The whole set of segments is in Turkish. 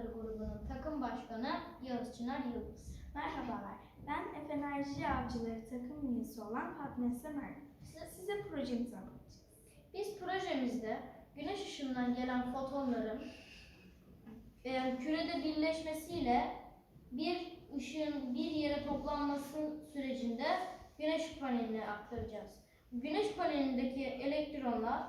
Hakları grubunun takım başkanı Yağız Çınar Yıldız. Merhabalar, ben Efe Enerji Avcıları takım üyesi olan Fatma Semer. Size projemizi anlatacağız. Biz projemizde güneş ışığından gelen fotonların e, kürede birleşmesiyle bir ışığın bir yere toplanması sürecinde güneş paneline aktaracağız. Güneş panelindeki elektronlar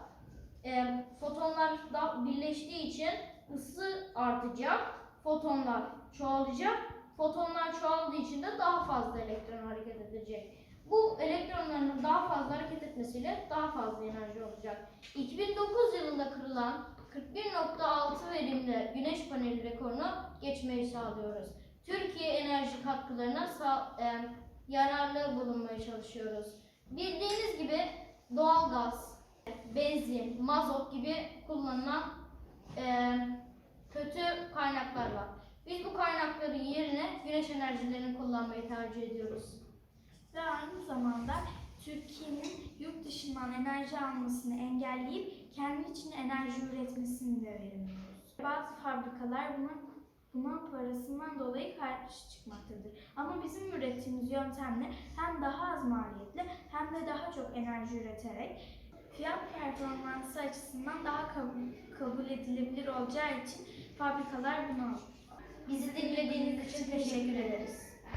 e, fotonlar da birleştiği için ısı artacak, fotonlar çoğalacak. Fotonlar çoğaldığı için de daha fazla elektron hareket edecek. Bu elektronların daha fazla hareket etmesiyle daha fazla enerji olacak. 2009 yılında kırılan 41.6 verimli güneş paneli rekorunu geçmeyi sağlıyoruz. Türkiye enerji katkılarına sağ, e, yararlı bulunmaya çalışıyoruz. Bildiğiniz gibi doğalgaz, benzin, mazot gibi kullanılan e, kötü kaynaklar var. Biz bu kaynakların yerine güneş enerjilerini kullanmayı tercih ediyoruz. Ve aynı zamanda Türkiye'nin yurt dışından enerji almasını engelleyip kendi için enerji üretmesini de verilmiyoruz. Bazı fabrikalar buna, buna parasından dolayı karşı çıkmaktadır. Ama bizim ürettiğimiz yöntemle hem daha az maliyetli hem de daha çok enerji üreterek performansı açısından daha kabul edilebilir olacağı için fabrikalar bunu alır. Bizi dinlediğiniz için teşekkür ederiz.